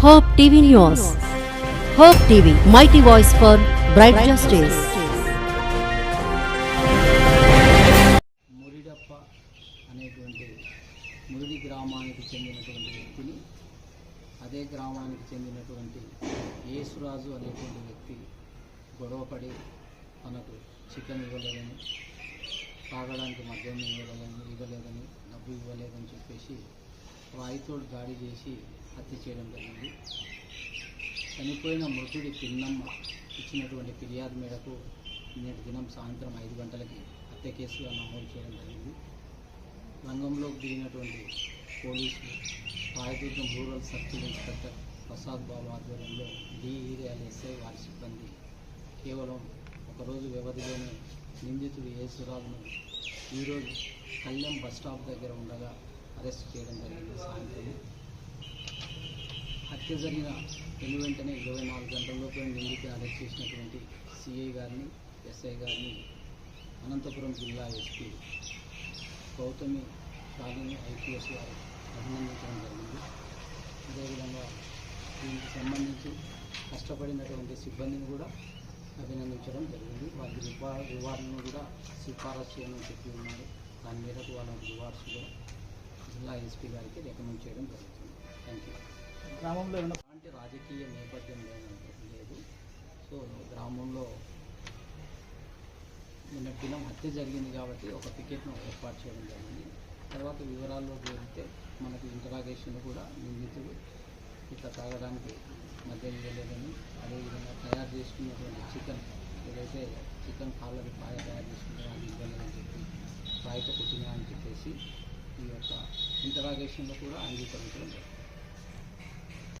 Hope TV news hope TV mighty voice for bright justice Muridappa అనేటువంటి మురిడి గ్రామానికి చెందినటువంటి వ్యక్తిని అదే గ్రామానికి చెందినటువంటి యేసురాజు అనేటువంటి వ్యక్తి గొడవపడి మనకు చికెన్ ఇవ్వలేదని తాగడానికి మద్యం ఇవ్వలేదని ఇవ్వలేదని డబ్బు ఇవ్వలేదని చెప్పేసి రాయితోడు దాడి చేసి హత్య చేయడం జరిగింది. చనిపోయిన మృతుడి పిన్నమ్మ ఇచ్చినటువంటి ఫిర్యాదు మేరకు నేటి దినం సాయంత్రం ఐదు గంటలకి హత్య కేసుగా నమోదు చేయడం జరిగింది. రంగంలోకి దిగినటువంటి పోలీసులు Rayadurgam rural circle inspector Prasad Babu ఆధ్వర్యంలో డి ఏరియాల ఎస్ఐ వారి సిబ్బంది కేవలం ఒకరోజు వ్యవధిలోనే నిందితుడు యేసురాజును ఈరోజు కళ్యాణ్ బస్ స్టాప్ దగ్గర ఉండగా అరెస్ట్ చేయడం జరిగింది. సాయంత్రం హత్య జరిగిన వెను వెంటనే ఇరవై నాలుగు గంటల్లోపే నిందితుడు అరెస్ట్ చేసినటువంటి సిఐ గారిని ఎస్ఐ గారిని అనంతపురం జిల్లా ఎస్పీ గౌతమి కాలిని ఐపీఎస్ గారు అభినందించడం జరిగింది. అదేవిధంగా దీనికి సంబంధించి కష్టపడినటువంటి సిబ్బందిని కూడా అభినందించడం జరిగింది. వాళ్ళ రివార్డ్ రివార్డును కూడా సిఫారసు చేయమని చెప్పి ఉన్నారు. దాని మేరకు వాళ్ళ రివార్డ్స్ కూడా జిల్లా ఎస్పీ గారికి రికమెండ్ చేయడం జరుగుతుంది. Thank you. గ్రామంలో ఎలాంటి రాజకీయ నేపథ్యం లేదంటే లేదు. సో గ్రామంలో నిన్న దినం హత్య జరిగింది కాబట్టి ఒక టికెట్ను ఏర్పాటు చేయడం జరిగింది. తర్వాత వివరాల్లోకి వెళ్తే మనకు ఇంటరాగేషన్ కూడా నిందితుడు ఇట్లా తాగడానికి మద్యం ఇవ్వలేదని అదేవిధంగా తయారు చేసుకున్నటువంటి చికెన్ ఏదైతే చికెన్ కాళ్ళకి పాయ తయారు చేసుకున్నారో అది ఇవ్వలేదని చెప్పి రాయితో కుట్టినా అని చెప్పేసి ఈ యొక్క ఇంటరాగేషన్లో కూడా అంగీకరించడం జరిగింది.